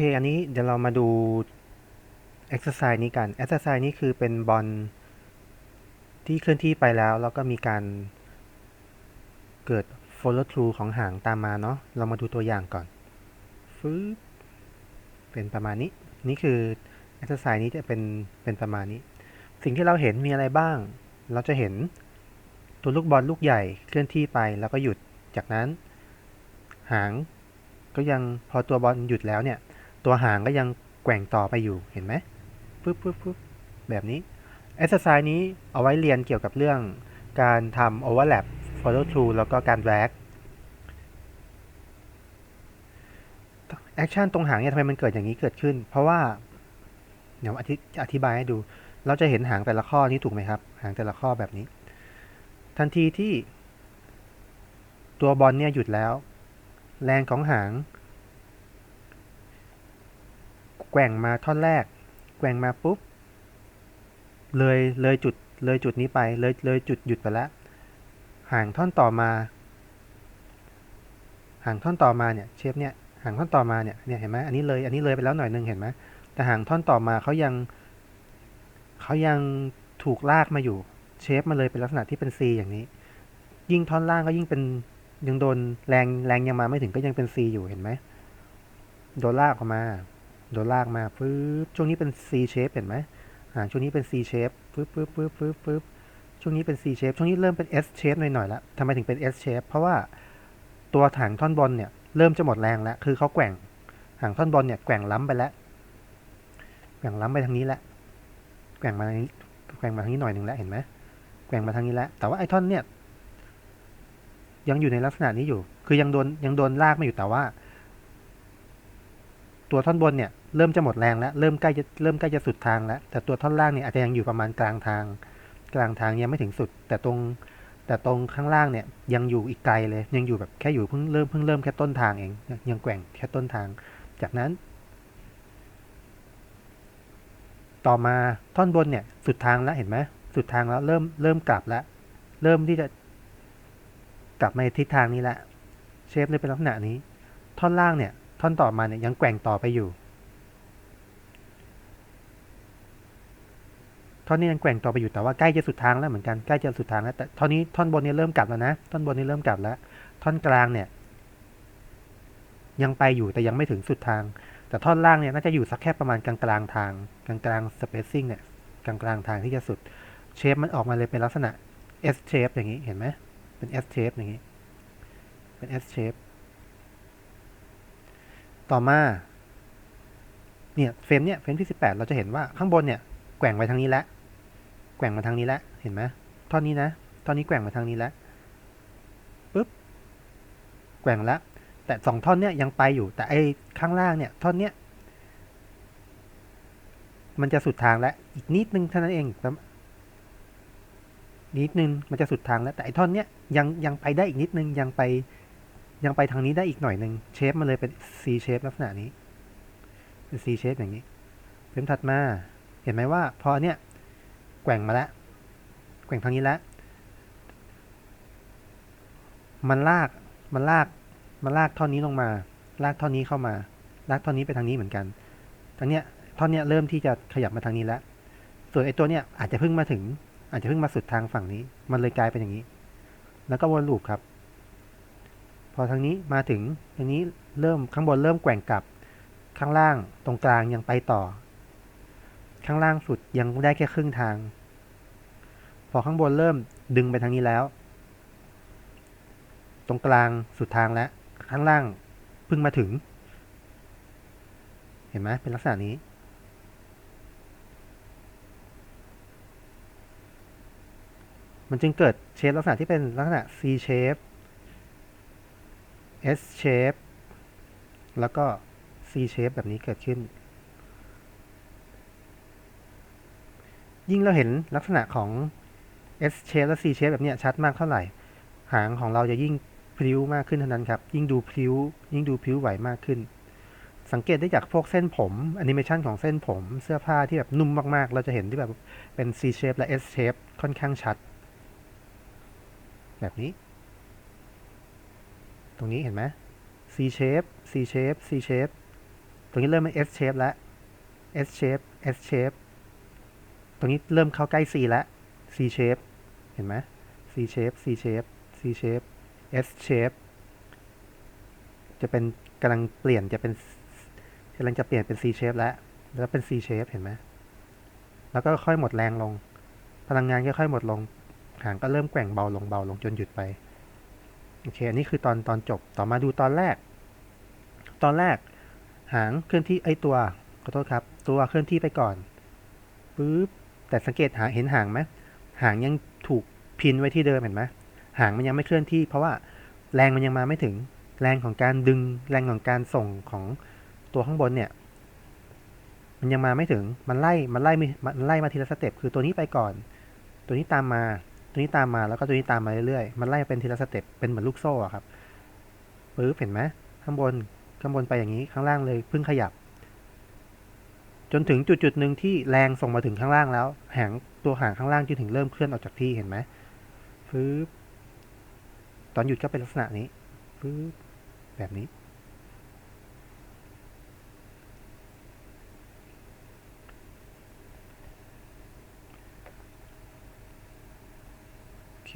เค อันนี้เดี๋ยวเรามาดู exercise นี้กัน exercise นี้คือเป็นบอลที่เคลื่อนที่ไปแล้ว แล้วก็มีการเกิด follow through ของหางตามมาเนาะ เรามาดูตัวอย่างก่อนฟึบเป็นประมาณนี้ นี่คือ exercise นี้จะเป็น เป็นประมาณนี้ สิ่งที่เราเห็นมีอะไรบ้าง เราจะเห็นตัวลูกบอลลูกใหญ่เคลื่อนที่ไปแล้วก็หยุด จากนั้น หางก็ยังพอตัวบอลหยุดแล้วเนี่ย ตัวหางก็ยังแกว่งต่อไปอยู่เห็นไหมปึ๊บปึ๊บปึ๊บแบบนี้ exercise นี้เอาไว้เรียนเกี่ยวกับเรื่องการทำ overlap follow through แล้วก็การ drag action ตรงหางเนี่ยทำไมมันเกิดอย่างนี้เกิดขึ้น เพราะว่าเดี๋ยวอธิอธิบายให้ดู เราจะเห็นหางแต่ละข้อนี้ถูกไหมครับ หางแต่ละข้อแบบนี้ ทันทีที่ตัวบอลเนี่ยหยุดแล้ว แรงของหาง แกว่งมาท่อนแรก แกว่งมาปุ๊บ เลยเลยจุดเลยจุดนี้ไปเลยเลยจุดหยุดไปแล้วห่างท่อนต่อมา ห่างท่อนต่อมาเนี่ยเชฟเนี่ยห่างท่อนต่อมาเนี่ยเนี่ยเห็นไหมอันนี้เลยอันนี้เลยไปแล้วหน่อยนึงเห็นไหมแต่ห่างท่อนต่อมาเขายังเขายังถูกลากมาอยู่เชฟมาเลยเป็นลักษณะที่เป็น C อย่างนี้ ยิ่งท่อนล่างก็ยิ่งเป็นยังโดนแรงแรงยังมาไม่ถึงก็ยังเป็น C อยู่เห็นไหมโดนลากออกมา โดนลากมาปึ๊บช่วงนี้เป็น C shape เห็นไหมอ่าช่วงนี้เป็น C shape ปึ๊บปึ๊บปึ๊บปึ๊บปึ๊บช่วงนี้เป็น C shape ช่วงนี้เริ่มเป็น S shape หน่อยๆแล้วทำไมถึงเป็น S shape เพราะว่าตัวถังท่อนบนเนี่ยเริ่มจะหมดแรงแล้ว คือเขาแกว่งหางท่อนบนเนี่ยแกว่งล้ำไปแล้ว แกว่งล้ำไปทางนี้แล้วแกว่งมาทางนี้แกว่งมาทางนี้หน่อยหนึ่งแล้วเห็นไหมแกว่งมาทางนี้แล้ว แต่ว่าไอ้ท่อนเนี่ยยังอยู่ในลักษณะนี้อยู่ คือยังโดนยังโดนลากมาอยู่แต่ว่า ตัวท่อนบนเนี่ย เริ่มจะหมดแรงแล้ว เริ่มใกล้จะเริ่มใกล้จะสุดทางแล้ว แต่ตัวท่อนล่างเนี่ยอาจจะยังอยู่ประมาณกลางทาง กลางทางยังไม่ถึงสุด แต่ตรง แต่ตรงข้างล่างเนี่ยยังอยู่อีกไกลเลย ยังอยู่แบบแค่อยู่เพิ่งเริ่มเพิ่งเริ่มแค่ต้นทางเอง ยังแกว่งแค่ต้นทาง จากนั้น ต่อมาท่อนบนเนี่ยสุดทางแล้วเห็นไหมสุดทางแล้วเริ่มเริ่มกลับแล้ว เริ่มที่จะกลับมาทิศทางนี้แล้วเชฟเลยเป็นลักษณะนี้ ท่อนล่างเนี่ย ท่อนต่อมาเนี่ยยังแกว่งต่อไปอยู่ ท่อนนี้ยังแกว่งต่อไปอยู่แต่ว่าใกล้จะสุดทางแล้วเหมือนกันใกล้จะสุดทางแล้วแต่ท่อนนี้ท่อนบนนี่เริ่มกลับแล้วนะท่อนบนนี่เริ่มกลับแล้ว ท่อนกลางเนี่ย ยังไปอยู่แต่ยังไม่ถึงสุดทาง แต่ท่อนล่างเนี่ยน่าจะอยู่สักแค่ประมาณกลางกลางทางกลางกลางสเปซซิ่งเนี่ยกลางกลางทางที่จะสุดเชฟมันออกมาเลยเป็นลักษณะ S shape อย่างนี้เห็นไหมเป็น S shape อย่างนี้เป็น S shape ต่อมาเนี่ยเฟรมเนี่ยเฟรมที่ 18 เราจะเห็นว่าข้างบนเนี่ยแกว่งไปทางนี้แล้ว แกว่งมาทางนี้แล้วเห็นไหมท่อนนี้นะท่อนนี้แกว่งมาทางนี้แล้วปุ๊บแกว่งแล้วแต่สองท่อนเนี่ยยังไปอยู่ แต่ไอ้ข้างล่างเนี่ยท่อนเนี้ยมันจะสุดทางแล้วอีกนิดนึงเท่านั้นเองนิดนึงมันจะสุดทางแล้วแต่ไอ้ท่อนเนี้ยยังยังไปได้อีกนิดนึงยังไปยังไปทางนี้ได้อีกหน่อยหนึ่งเชฟมาเลยเป็น C shape ลักษณะนี้เป็น C shape อย่างนี้เฟรมถัดมา เห็นไหมว่าพอเนี้ย แกว่งมาแล้วแกว่งทางนี้แล้วมันลากมันลากมันลากท่อนนี้ลงมา ลากท่อนนี้เข้ามา ลากท่อนนี้ไปทางนี้เหมือนกันทางเนี้ยท่อนเนี้ยเริ่มที่จะขยับมาทางนี้แล้วส่วนไอ้ตัวเนี้ยอาจจะเพิ่งมาถึง อาจจะเพิ่งมาสุดทางฝั่งนี้ มันเลยกลายเป็นอย่างนี้ แล้วก็วนลูปครับ พอทางนี้มาถึงทางนี้เริ่มข้างบนเริ่มแกว่งกลับข้างล่างตรงกลางยังไปต่อ ข้างล่างสุดยังได้แค่ครึ่งทาง พอข้างบนเริ่มดึงไปทางนี้แล้ว ตรงกลางสุดทางแล้ว ข้างล่างเพิ่งมาถึง เห็นไหมเป็นลักษณะนี้ มันจึงเกิดเชฟลักษณะที่เป็นลักษณะ C shape S shape แล้วก็ C shape แบบนี้เกิดขึ้น ยิ่งเราเห็นลักษณะของ S shape และ C shape แบบนี้ชัดมากเท่าไหร่ หางของเราจะยิ่งพลิ้วมากขึ้นเท่านั้นครับ ยิ่งดูพลิ้ว ยิ่งดูพลิ้วไหวมากขึ้น สังเกตได้จากพวกเส้นผมแอนิเมชันของเส้นผมเสื้อผ้าที่แบบนุ่มมากๆ เราจะเห็นที่แบบเป็น C shape และ S shape ค่อนข้างชัด แบบนี้ ตรงนี้เห็นไหม C shape C shape C shape ตรงนี้เริ่มเป็น S shape แล้ว S shape S shape ตรงนี้เริ่มเข้าใกล้ C แล้ว C shape เห็นไหม C shape C shape C shape S shape จะเป็นกำลังเปลี่ยนจะเป็นกำลังจะเปลี่ยนเป็น C shape แล้ว แล้วเป็น C shape เห็นไหมแล้วก็ค่อยหมดแรงลง พลังงานค่อยๆหมดลง หางก็เริ่มแกว่งเบาลงเบาลงจนหยุดไป โอเค อันนี้คือตอนตอนจบ ต่อมาดูตอนแรก ตอนแรก หางเคลื่อนที่ไอตัว ขอโทษครับ ตัวเคลื่อนที่ไปก่อน ปึ๊บ แต่สังเกตหางเห็นหางไหมหางยังถูกพินไว้ที่เดิมเห็นไหมหางมันยังไม่เคลื่อนที่ เพราะว่าแรงมันยังมาไม่ถึง แรงของการดึงแรงของการส่งของตัวข้างบนเนี่ยมันยังมาไม่ถึง มันไล่ มันไล่ มันไล่มาทีละสเต็ป คือตัวนี้ไปก่อน ตัวนี้ตามมา ตัวนี้ตามมา แล้วก็ตัวนี้ตามมาเรื่อยๆ มันไล่เป็นทีละสเต็ป เป็นเหมือนลูกโซ่ครับปึ๊บเห็นไหมข้างบน ข้างบนไปอย่างนี้ ข้างล่างเลยเพิ่งขยับ จนถึงจุดจุดหนึ่งที่แรงส่งมาถึงข้างล่างแล้ว หางตัวหางข้างล่างจึงถึงเริ่มเคลื่อนออกจากที่เห็นไหมปึ๊บตอนหยุดก็เป็นลักษณะนี้ปึ๊บแบบนี้ โอเค